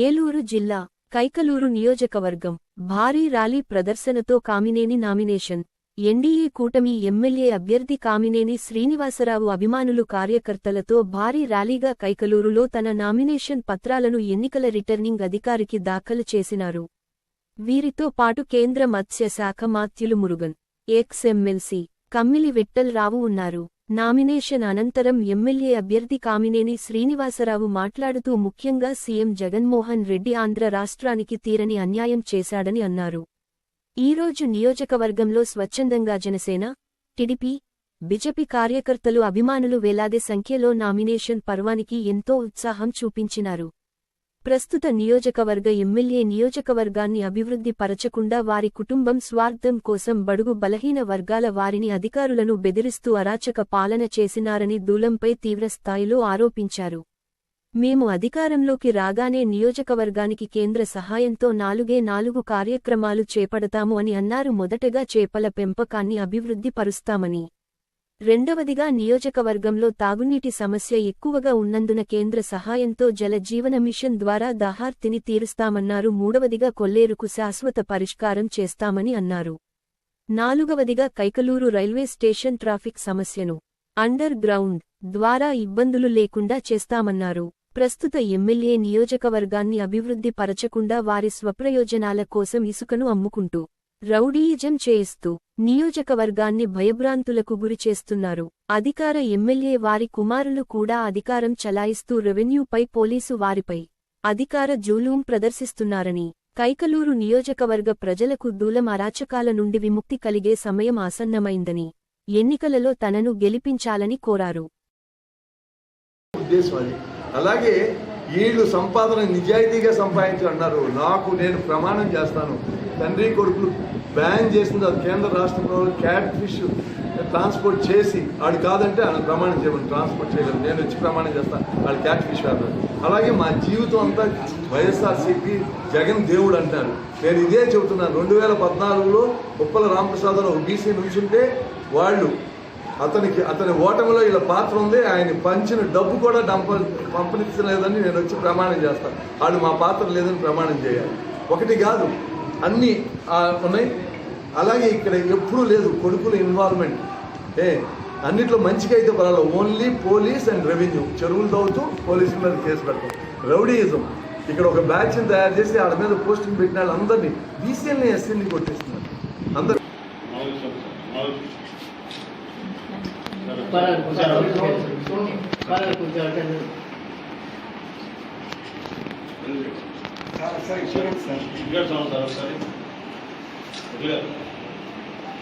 ఏలూరు జిల్లా కైకలూరు నియోజకవర్గం భారీ ర్యాలీ ప్రదర్శనతో కామినేని నామినేషన్ ఎన్డీఏ కూటమి ఎమ్మెల్యే అభ్యర్థి కామినేని శ్రీనివాసరావు అభిమానులు కార్యకర్తలతో భారీ ర్యాలీగా కైకలూరులో తన నామినేషన్ పత్రాలను ఎన్నికల రిటర్నింగ్ అధికారికి దాఖలు చేసినారు. వీరితో పాటు కేంద్ర మత్స్యశాఖ మాత్యులు మురుగన్ ఎక్స్ ఎమ్మెల్సీ కమ్మిలి విఠ్ఠల్ ఉన్నారు. నామినేషన్ అనంతరం ఎమ్మెల్యే అభ్యర్థి కామినేని శ్రీనివాసరావు మాట్లాడుతూ ముఖ్యంగా సీఎం జగన్మోహన్ రెడ్డి ఆంధ్ర రాష్ట్రానికి తీరని అన్యాయం చేశాడని అన్నారు. ఈరోజు నియోజకవర్గంలో స్వచ్ఛందంగా జనసేన టిడిపి బిజెపి కార్యకర్తలు అభిమానులు వేలాది సంఖ్యలో నామినేషన్ పర్వానికి ఎంతో ఉత్సాహం చూపించినారు. ప్రస్తుత నియోజకవర్గ ఎమ్మెల్యే నియోజకవర్గాన్ని అభివృద్ధి పరచకుండా వారి కుటుంబం స్వార్థం కోసం బడుగు బలహీన వర్గాల వారిని అధికారులను బెదిరిస్తూ అరాచక పాలన చేసినారని దూలంపై తీవ్రస్థాయిలో ఆరోపించారు. మేము అధికారంలోకి రాగానే నియోజకవర్గానికి కేంద్ర సహాయంతో నాలుగే నాలుగు కార్యక్రమాలు చేపడతాము అని అన్నారు. మొదటగా చేపల పెంపకాన్ని అభివృద్ధి పరుస్తామని రెండవదిగా నియోజకవర్గంలో తాగునీటి సమస్య ఎక్కువగా ఉన్నందున కేంద్ర సహాయంతో జల జీవన మిషన్ ద్వారా దాహార్తిని తీరుస్తామన్నారు. మూడవదిగా కొల్లేరుకు శాశ్వత పరిష్కారం చేస్తామని అన్నారు. నాలుగవదిగా కైకలూరు రైల్వే స్టేషన్ ట్రాఫిక్ సమస్యను అండర్ గ్రౌండ్ ద్వారా ఇబ్బందులు లేకుండా చేస్తామన్నారు. ప్రస్తుత ఎమ్మెల్యే నియోజకవర్గాన్ని అభివృద్ధి పరచకుండా వారి స్వప్రయోజనాల కోసం ఇసుకను అమ్ముకుంటూ రౌడీయిజం చేయిస్తూ నియోజకవర్గాన్ని భయభ్రాంతులకు గురి చేస్తున్నారు అధికార ఎమ్మెల్యే వారి కుమారులు కూడా అధికారం చలాయిస్తూ రెవెన్యూపై పోలీసు వారిపై అధికార జూలూం ప్రదర్శిస్తున్నారని కైకలూరు నియోజకవర్గ ప్రజలకు దూలం అరాచకాల నుండి విముక్తి కలిగే సమయం ఆసన్నమైందని ఎన్నికలలో తనను గెలిపించాలని కోరారు. అలాగే వీళ్ళు సంపాదన నిజాయితీగా సంపాదించి నాకు నేను ప్రమాణం చేస్తాను. తండ్రి కొడుకులు బ్యాన్ చేసింది అది కేంద్ర రాష్ట్ర ప్రభుత్వం క్యాట్ ఫిష్ ట్రాన్స్పోర్ట్ చేసి వాడు కాదంటే ఆయన ప్రమాణం చేయమని ట్రాన్స్పోర్ట్ చేయలేదు. నేను వచ్చి ప్రమాణం చేస్తాను వాళ్ళు క్యాట్ ఫిష్ వేస్తారు అలాగే మా జీవితం అంతా వైఎస్ఆర్సీపీ జగన్ దేవుడు అంటారు. నేను ఇదే చెబుతున్నాను. రెండు వేల పద్నాలుగులో ఉప్పల రామప్రసాదరావు బీసీ నుంచుంటే వాళ్ళు అతనికి అతని ఓటమిలో ఇలా పాత్ర ఉంది ఆయన పంచిన డబ్బు కూడా డంప పంపనిచ్చలేదని నేను వచ్చి ప్రమాణం చేస్తాను వాళ్ళు మా పాత్ర లేదని ప్రమాణం చేయాలి. ఒకటి కాదు అన్నీ ఆ, ఉన్నాయి. అలాగే ఇక్కడ ఎప్పుడూ లేదు కొడుకుల ఇన్వాల్వ్మెంట్ ఏ అన్నిట్లో మంచిగా అయితే పర్వాలేదు. ఓన్లీ పోలీస్ అండ్ రెవెన్యూ చెరువులు తవ్వుతూ పోలీసుల మీద కేసు పెడతాం. రౌడీయిజం ఇక్కడ ఒక బ్యాచ్ని తయారు చేసి వాళ్ళ మీద పోస్టింగ్ పెట్టిన వాళ్ళందరినీ బీసీఎల్ని ఎస్సీని కొట్టేస్తున్నారు. అందరు పరారు కూర్చోండి సార్ సార్ ఇన్సూరెన్స్ సార్ ఇక్కడ చూడండి సార్ ఒకసారి ఇదిగా